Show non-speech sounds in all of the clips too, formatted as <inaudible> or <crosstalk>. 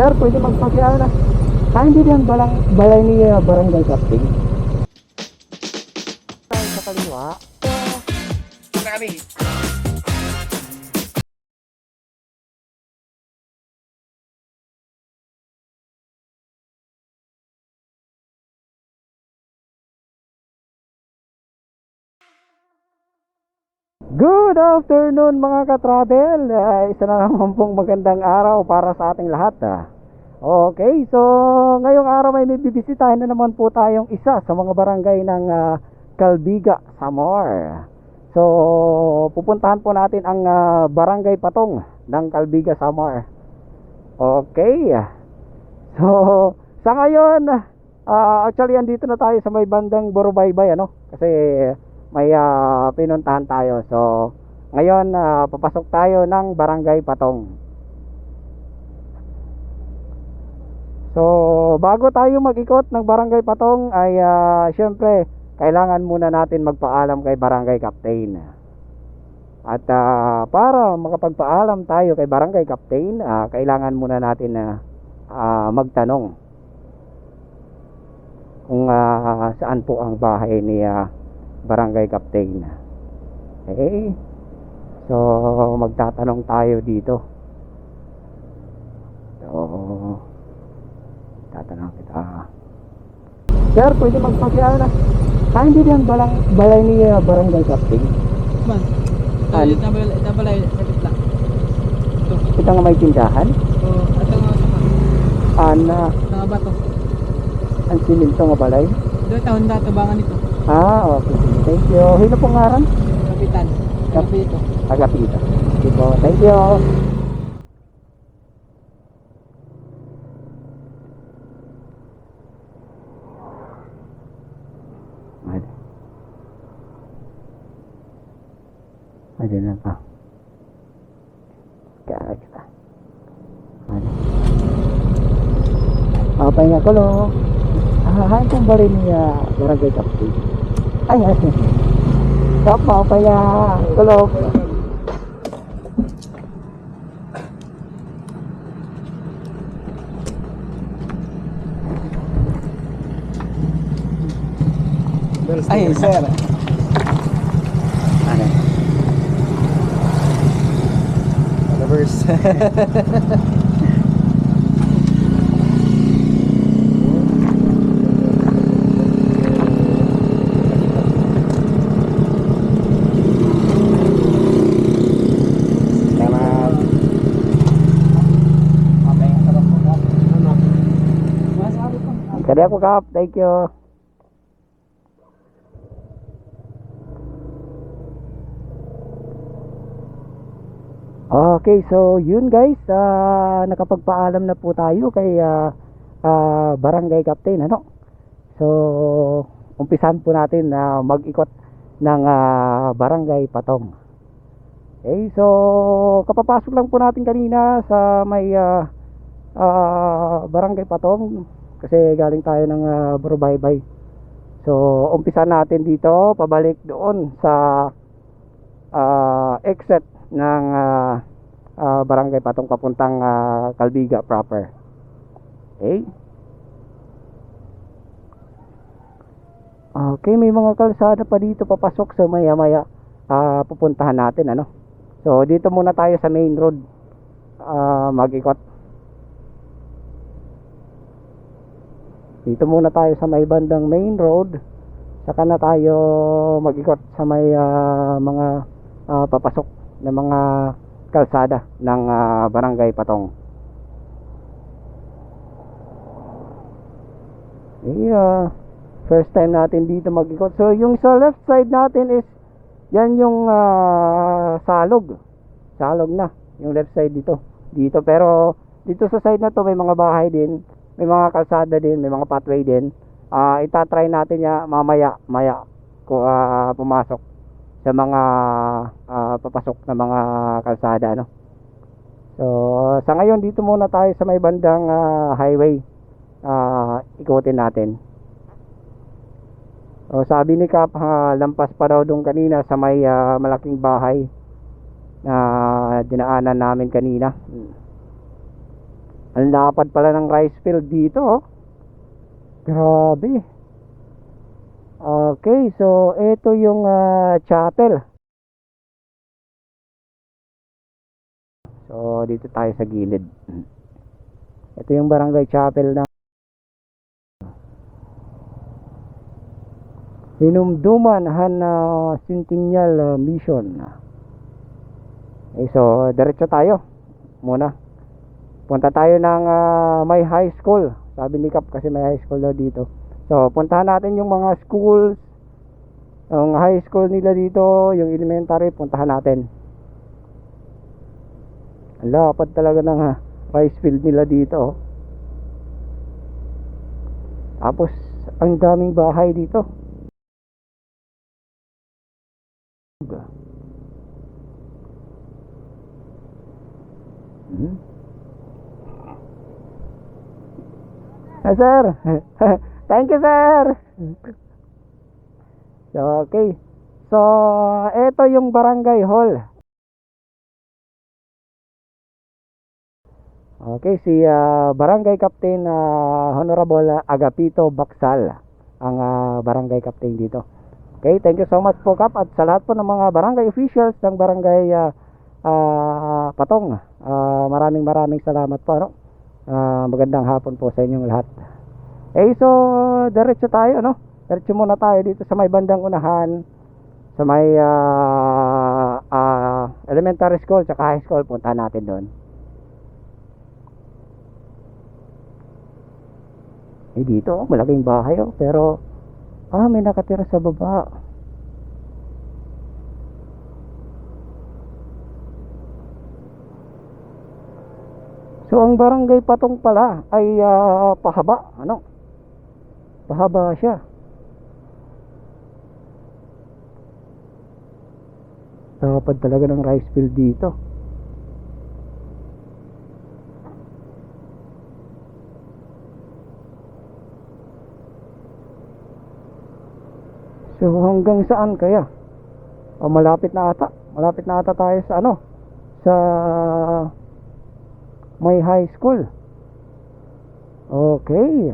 Sir, pwede magpakiala na. Ah, hindi yan balang, balay ni uh, Barangay Captain. Sa kaliwa. Kami. Good afternoon mga ka-travel. Ah, isa na naman pong magandang araw para sa ating lahat. ah. Okay, so ngayong araw ay may bibisitahin na naman po tayong isa sa mga barangay ng ah, Calbiga, Samar. So pupuntahan po natin ang ah, Barangay Patong ng Calbiga, Samar. Okay. So sa ngayon, ah, actually andito na tayo sa may bandang Borobaybay ano kasi may ah, pinuntahan tayo. So, ngayon ah, papasok tayo ng Barangay Patong. So, bago tayo mag-ikot ng Barangay Patong ay ah, syempre kailangan muna natin magpaalam kay Barangay Captain. At ah, para makapagpaalam tayo kay Barangay Captain, ah, kailangan muna natin na ah, magtanong kung ah, saan po ang bahay ni ah, barangay captain. Okay? So, magtatanong tayo dito. So, tatanong kita. Sir, pwede magpakiala na. Ah, hindi yan balang, balay ni ah, barangay captain. Man. An? Ito na balay, ito balay, lapit lang. Ito. Ito nga may tindahan. So, ito nga sa Ana, mga bato. ang siminto nga balay. Doon taon na tabangan ito. Ah, okay. Thank you. Hino pong ngaran? Kapitan. Kapito. Agapita. Tipo, thank you. Ay. Ay, na pa. Kaya kita. Ay. Ako pa nga ko lo. Ah, hain kong bari niya barangay kapatid. Ay, ay. Kapa pa ya. Kulo. Ay, sir. Ano? Reverse. Kaya ako kap. Thank you. Okay, so yun guys, ah, nakapagpaalam na po tayo kay ah, ah, Barangay Captain, ano? So, umpisan po natin na mag-ikot ng ah, Barangay Patong. Okay, so kapapasok lang po natin kanina sa may ah, ah, Barangay Patong kasi galing tayo ng uh, Burubaybay. So, umpisa natin dito, pabalik doon sa ah, exit ng ah, ah, Barangay Patong papuntang ah, Calbiga proper. Okay? Okay, may mga kalsada pa dito papasok so maya-maya ah, pupuntahan natin ano. So, dito muna tayo sa main road. ah, mag-ikot. Dito muna tayo sa may bandang main road. Saka na tayo mag-ikot sa may ah, mga ah, papasok ng mga kalsada ng ah, Barangay Patong. Yeah. First time natin dito mag-ikot. So, yung sa left side natin is yan yung ah, salog. Salog na. Yung left side dito. Dito. Pero, dito sa side na to may mga bahay din. May mga kalsada din. May mga pathway din. Ah, itatry natin ya mamaya. Maya. Kung ah, pumasok sa mga ah, papasok na mga kalsada. Ano? So, sa ngayon dito muna tayo sa may bandang ah, highway. Ah, ikutin natin. O, sabi ni Kap, ha, lampas pa daw doon kanina sa may ah, malaking bahay na dinaanan namin kanina. Ang lapad pala ng rice field dito, oh. Grabe. Okay, so ito yung ah, chapel. So dito tayo sa gilid. Ito yung barangay chapel ng Hinumduman Hana Centennial ah, Mission. Okay, so diretso tayo muna. Punta tayo ng ah, may high school. Sabi ni Kap kasi may high school daw dito. So puntahan natin yung mga schools. Yung high school nila dito, yung elementary, puntahan natin. Ang lapad talaga ng ah, rice field nila dito. oh. Tapos, ang daming bahay dito. Hmm? Ah, sir. <laughs> Thank you, sir. So, okay. So, ito yung barangay hall. Okay, si ah, Barangay Captain ah, Honorable Agapito Baksal ang ah, barangay captain dito. Okay, thank you so much po Kap at sa lahat po ng mga barangay officials ng barangay ah, ah, Patong. ah, maraming maraming salamat po ano. Ah, magandang hapon po sa inyong lahat. Eh so diretso tayo no. Diretso muna tayo dito sa may bandang unahan sa may ah, ah, elementary school at high school punta natin doon. Eh dito, oh, malaking bahay oh, pero ah may nakatira sa baba. So ang barangay Patong pala ay ah, pahaba, ano? Pahaba siya. Dapat talaga ng rice field dito. So hanggang saan kaya? O malapit na ata. Malapit na ata tayo sa ano? Sa may high school. Okay.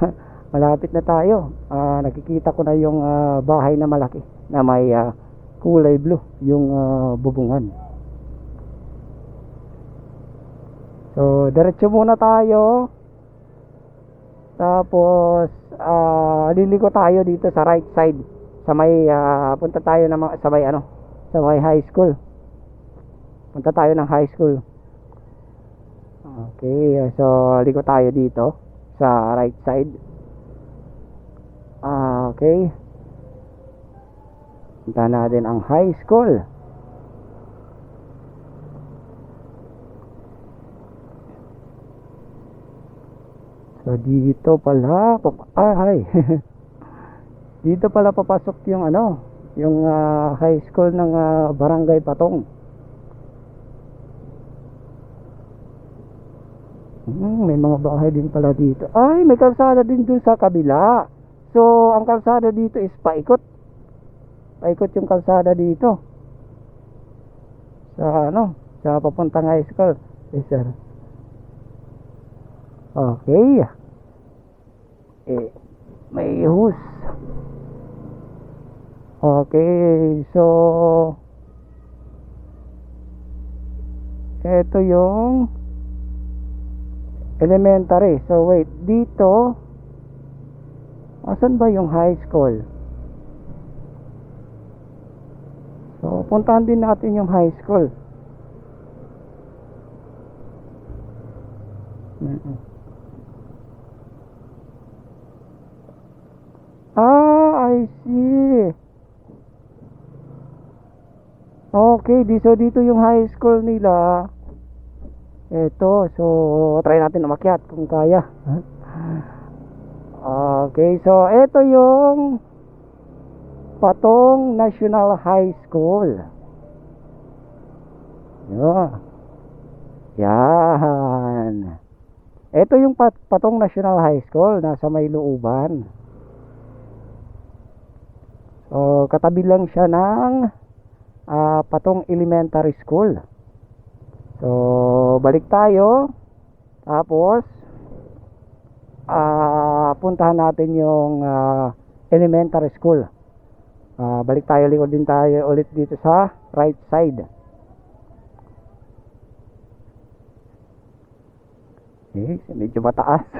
<laughs> malapit na tayo. Ah, nakikita ko na yung ah, bahay na malaki na may ah, kulay blue yung ah, bubungan. So, diretso muna tayo. Tapos, ah, liliko tayo dito sa right side. Sa may, ah, punta tayo na sa may ano, sa may high school. Punta tayo ng high school. Okay, so liko tayo dito sa right side. Ah, okay. Punta natin ang high school. So dito pala ah, ay. <laughs> dito pala papasok yung ano, yung ah, high school ng ah, Barangay Patong. Hmm, may mga bahay din pala dito. Ay, may kalsada din dun sa kabila. So, ang kalsada dito is paikot. Paikot yung kalsada dito. Sa ano, sa papuntang high school. Yes, sir. Okay. Eh, may hus. Okay, so ito yung elementary. So wait, dito asan ba yung high school? So puntahan din natin yung high school. Ah, I see. Okay, so dito yung high school nila. Ito, so try natin umakyat kung kaya. <laughs> Okay, so ito yung Patong National High School. Yeah. Yan. Ito yung Pat Patong National High School nasa may looban. So, katabi lang siya ng ah, Patong Elementary School. So, balik tayo. Tapos, ah puntahan natin yung ah, elementary school. Ah, balik tayo likod din tayo ulit dito sa right side. Eh, medyo mataas. <laughs>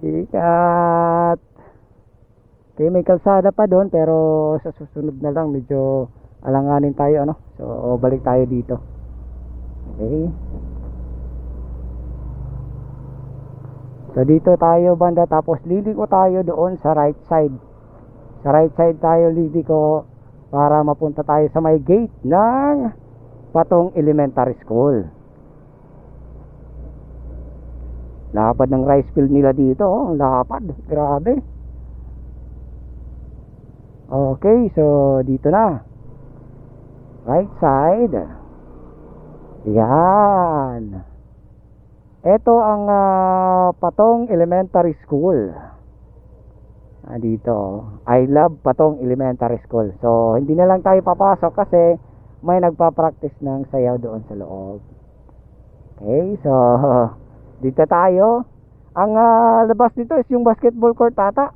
Ikat. Okay, may kalsada pa doon pero sa susunod na lang medyo alanganin tayo ano. So balik tayo dito. Okay. So dito tayo banda tapos liliko tayo doon sa right side. Sa right side tayo liliko para mapunta tayo sa may gate ng Patong Elementary School. Lapad ng rice field nila dito, oh, lapad. Grabe. Okay, so dito na. Right side. Yan. Ito ang ah, Patong Elementary School. Ah, dito. I love Patong Elementary School. So, hindi na lang tayo papasok kasi may nagpa-practice ng sayaw doon sa loob. Okay, so <laughs> dito tayo. Ang ah, labas nito is yung basketball court tata.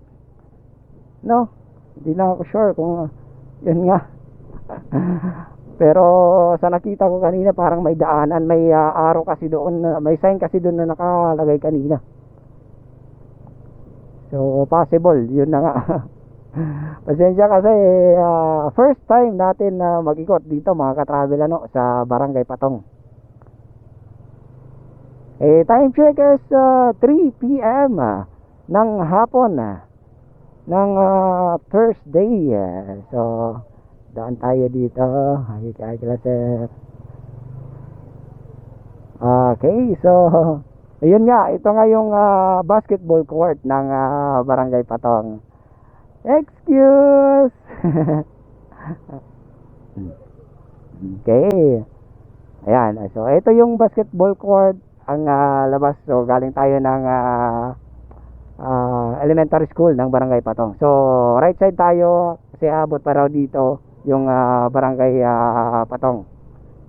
No? Hindi na ako sure kung ah, yun nga. <laughs> Pero sa nakita ko kanina parang may daanan, may ah, arrow kasi doon, may sign kasi doon na nakalagay kanina. So possible, yun na nga. <laughs> Pasensya kasi ah, first time natin na mag-ikot dito mga ka-travel ano sa Barangay Patong. Eh time check is ah, 3 PM ah, ng hapon ah, ng ah, Thursday. ah. so daan tayo dito. Ay, kaya kila sir. Okay, so ayun nga, ito nga yung ah, basketball court ng ah, Barangay Patong. Excuse. <laughs> okay. Ayan, so ito yung basketball court ang ah, labas. So galing tayo ng ah, ah, elementary school ng Barangay Patong. So right side tayo kasi abot pa raw dito yung ah, Barangay ah, Patong.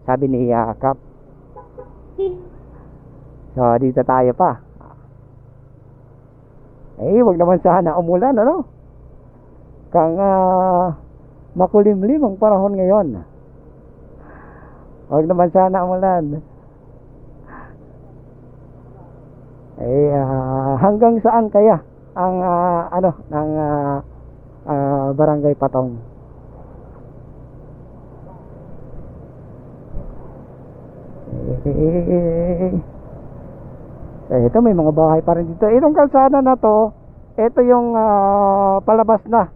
Sabi ni ah, Kap. So dito tayo pa. Eh, wag naman sana umulan, ano? Kang ah, makulimlim ang panahon ngayon. Wag naman sana umulan. Eh, ah, hanggang saan kaya ang ah, ano ng ah, ah, Barangay Patong? Eh, eh, ito may mga bahay pa rin dito. Itong kalsada na to, ito yung ah, palabas na.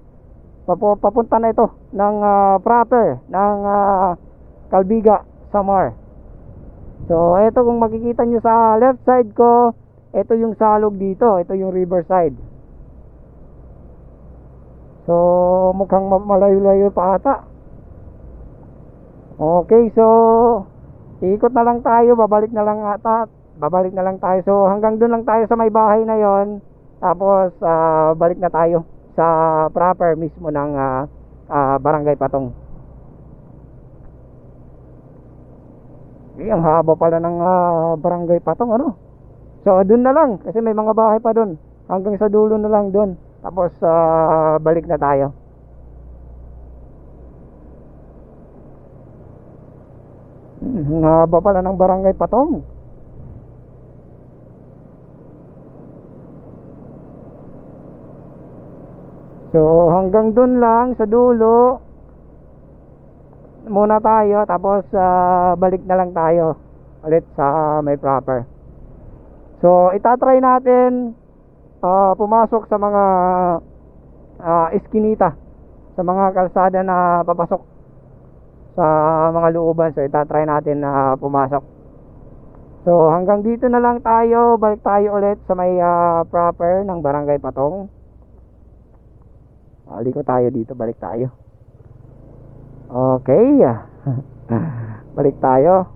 Papu- papunta na ito ng ah, proper ng ah, Calbiga, Samar. So, ito kung makikita nyo sa left side ko, ito yung salog dito, ito yung riverside. So, mukhang ma- malayo-layo pa ata. Okay, so ikot na lang tayo, babalik na lang ata. Babalik na lang tayo. So, hanggang doon lang tayo sa may bahay na 'yon. Tapos ah, balik na tayo sa proper mismo ng ah, ah, Barangay Patong. Eh, ang haba pala ng ah, Barangay Patong, ano? So, doon na lang kasi may mga bahay pa doon. Hanggang sa dulo na lang doon. Tapos ah, balik na tayo. Hmm, ang haba pala ng Barangay Patong. So, hanggang doon lang sa dulo muna tayo tapos ah, balik na lang tayo ulit sa may proper. So, itatry natin ah, pumasok sa mga ah, eskinita sa mga kalsada na papasok sa mga looban. So, itatry natin na pumasok. So, hanggang dito na lang tayo. Balik tayo ulit sa may ah, proper ng Barangay Patong. Aliko tayo dito, balik tayo. Okay. <laughs> balik tayo.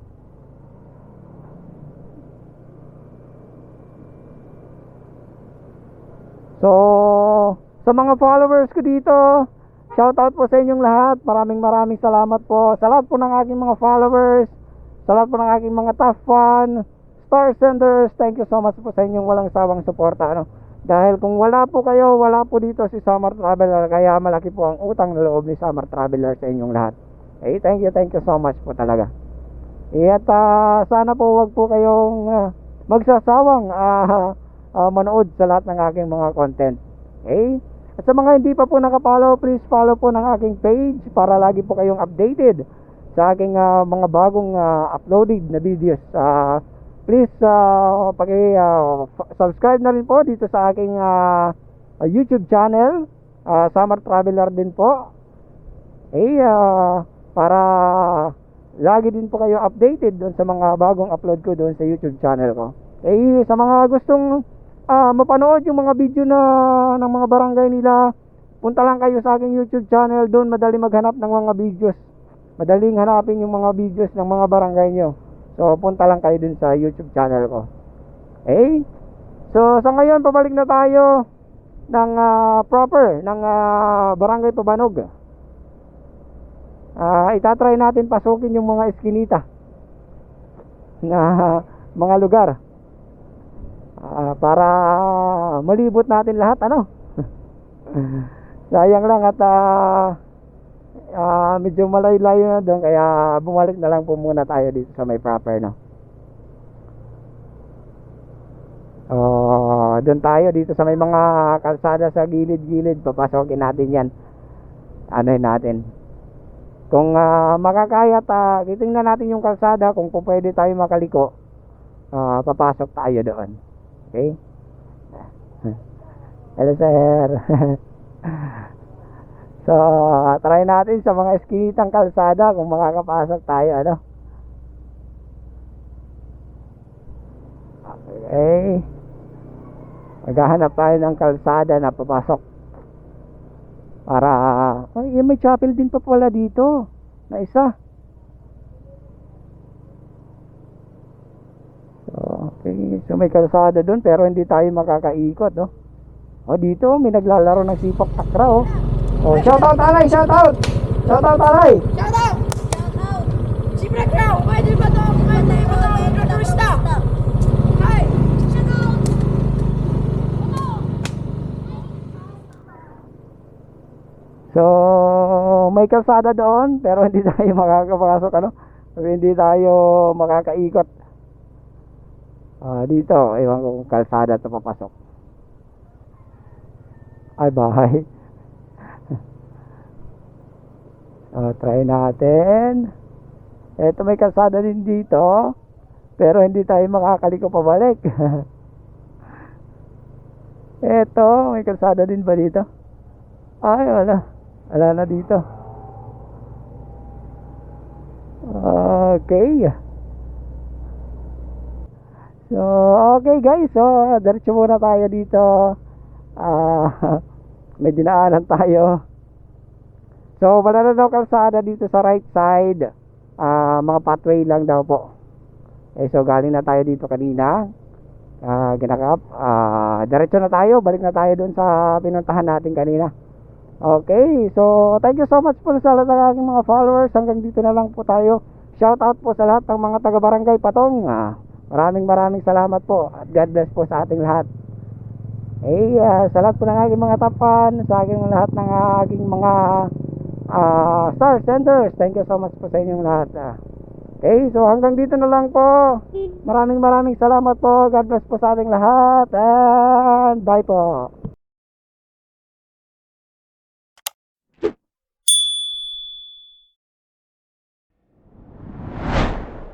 So, sa mga followers ko dito, shout out po sa inyong lahat. Maraming maraming salamat po. Sa lahat po ng aking mga followers, sa lahat po ng aking mga top fan, star senders, thank you so much po sa inyong walang sawang suporta. Ano? Dahil kung wala po kayo, wala po dito si Summer Traveler, kaya malaki po ang utang na loob ni Summer Traveler sa inyong lahat. Eh, thank you, thank you so much po talaga. Eh, at ah, sana po wag po kayong ah, magsasawang ah, ah, manood sa lahat ng aking mga content. Okay? At sa mga hindi pa po nakapollow, please follow po ng aking page para lagi po kayong updated sa aking ah, mga bagong ah, uploaded na videos. Ah, please uh, paki f- subscribe na rin po dito sa aking ah, YouTube channel, ah, Summer Traveler din po. Eh ah, para lagi din po kayo updated doon sa mga bagong upload ko doon sa YouTube channel ko. Eh sa mga gustong ah, mapanood yung mga video na ng mga barangay nila, punta lang kayo sa aking YouTube channel doon madali maghanap ng mga videos. Madaling hanapin yung mga videos ng mga barangay nyo. So punta lang kayo dun sa YouTube channel ko. Okay? So sa ngayon pabalik na tayo ng ah, proper ng ah, Barangay Pabanog. Ah, itatry natin pasukin yung mga eskinita <laughs> na mga lugar. Ah, para malibot natin lahat ano. <laughs> Sayang lang at ah, ah, medyo malayo-layo na doon kaya bumalik na lang po muna tayo dito sa may proper no. Oh, doon tayo dito sa may mga kalsada sa gilid-gilid papasokin natin 'yan. Anohin natin. Kung ah, makakaya ta, titingnan natin yung kalsada kung pwede tayo makaliko. ah, papasok tayo doon. Okay? Hello sir. <laughs> so, try natin sa mga eskinitang kalsada kung makakapasok tayo, ano? Okay. Maghahanap tayo ng kalsada na papasok. Para, ay, may chapel din pa pala dito. Na isa. So, okay. So, may kalsada doon pero hindi tayo makakaikot, no? O, dito, may naglalaro ng sipak takra, oh. Oh, shout out, Alay! Shout out! Shout out, Alay! Shout out! Shout out! Si Black Crow! Pwede ba to? Pwede ba to? Motorista! Hi! Shout out! So, may kalsada doon, pero hindi tayo makakapasok, ano? Hindi tayo makakaikot. Ah, dito, ewan ko kung kalsada to papasok. Ay, bahay. <laughs> Ah, try natin. Eto may kalsada din dito, pero hindi tayo makakaliko pabalik. <laughs> Eto, may kalsada din ba dito? Ay, wala. Wala na dito. Okay. So, okay guys. So, diretso muna tayo dito. Ah, <laughs> may dinaanan tayo. So, wala na daw kalsada dito sa right side. Ah, mga pathway lang daw po. Eh, so galing na tayo dito kanina. Ah, ginakap. Ah, diretso na tayo. Balik na tayo doon sa pinuntahan natin kanina. Okay, so thank you so much po sa lahat ng aking mga followers. Hanggang dito na lang po tayo. Shout out po sa lahat ng mga taga-barangay Patong. Ah, maraming maraming salamat po at God bless po sa ating lahat. Eh, ah, sa lahat po ng aking mga tapan, sa aking lahat ng aking mga ah, star senders, thank you so much po sa inyong lahat. Ah. Okay, so hanggang dito na lang po. Maraming maraming salamat po. God bless po sa ating lahat. And bye po.